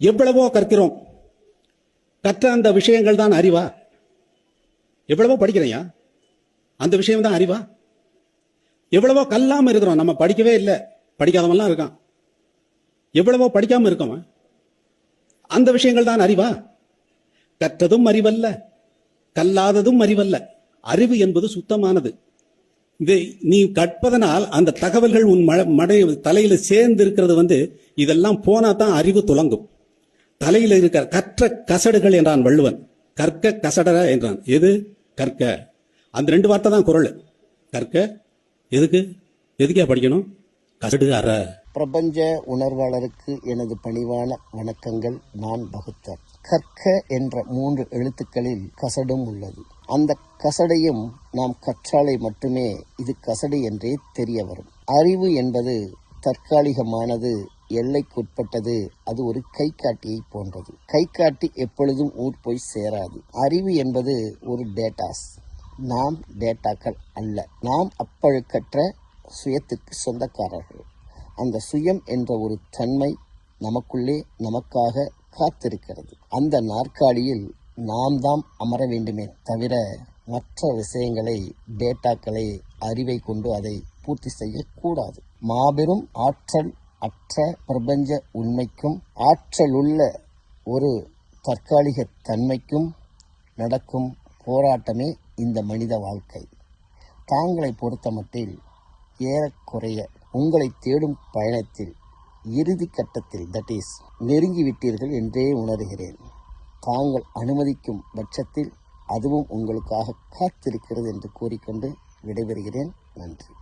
எவ்வளவோ கற்கிறோம். கற்ற அந்த விஷயங்கள் தான் அறிவா? எவ்வளவோ படிக்கிறையா அந்த விஷயம் தான் அறிவா? எவ்வளவோ கல்லாம இருக்கிறோம். நம்ம படிக்கவே இல்லை. படிக்காதவன்லாம் இருக்கான். எவ்வளவோ படிக்காம இருக்கோம். அந்த விஷயங்கள் தான் அறிவா? கற்றதும் அறிவல்ல. கல்லாததும் அறிவல்ல. அறிவு என்பது சுத்தமானது. இதை நீ கற்பதனால் அந்த தகவல்கள் உன் மடை தலையில சேர்ந்து இருக்கிறது வந்து இதெல்லாம் போனா தான் அறிவு துலங்கும் தலையில் இருக்கிற கற்ற கசடுகள் என்றான் வள்ளுவன். கற்க கசடர என்றான். எது? கற்க. அந்த ரெண்டு வார்த்தை தான் குரல். கற்க. எதுக்கு? எதுக்கே படிக்கணும்? கசடு அற. பிரபஞ்ச உணர்வாளருக்கு எனது பணிவான வணக்கங்கள் நான் பகுத்தர். கற்க என்ற மூன்று எழுத்துக்களில் கசடும் உள்ளது. அந்த கசடையும் நாம் கற்றாலை மட்டுமே இது கசடு என்றே தெரிய வரும். அறிவு என்பது தற்காலிகமானது எல்லைக்குட்பட்டது. அது ஒரு கை காட்டியை போன்றது. கை காட்டி எப்பொழுதும் ஊர் போய் சேராது. அறிவு என்பது ஒரு டேட்டாஸ். நாம் டேட்டாக்கள் அல்ல. நாம் அப்பழுக்கற்ற சுயத்துக்கு சொந்தக்காரர்கள். அந்த சுயம் என்ற ஒரு தன்மை நமக்குள்ளே நமக்காக காத்திருக்கிறது. அந்த நாற்காலியில் நாம் தான் அமர வேண்டுமே தவிர மற்ற விஷயங்களை டேட்டாக்களை அறிவை கொண்டு அதை பூர்த்தி செய்யக்கூடாது மாபெரும் ஆற்றல் அற்ற பிரபஞ்ச உண்மைக்கும் ஆற்றலுள்ள ஒரு தற்காலிக தன்மைக்கும் நடக்கும் போராட்டமே இந்த மனித வாழ்க்கை. தாங்களை பொறுத்தமட்டில் ஏறக்குறைய உங்களை தேடும் பயணத்தில் இறுதி கட்டத்தில் தட் இஸ் நெருங்கிவிட்டீர்கள் என்றே உணர்கிறேன். தாங்கள் அனுமதிக்கும் பட்சத்தில் அதுவும் உங்களுக்காக காத்திருக்கிறது என்று கூறிக்கொண்டு விடைபெறுகிறேன். நன்றி.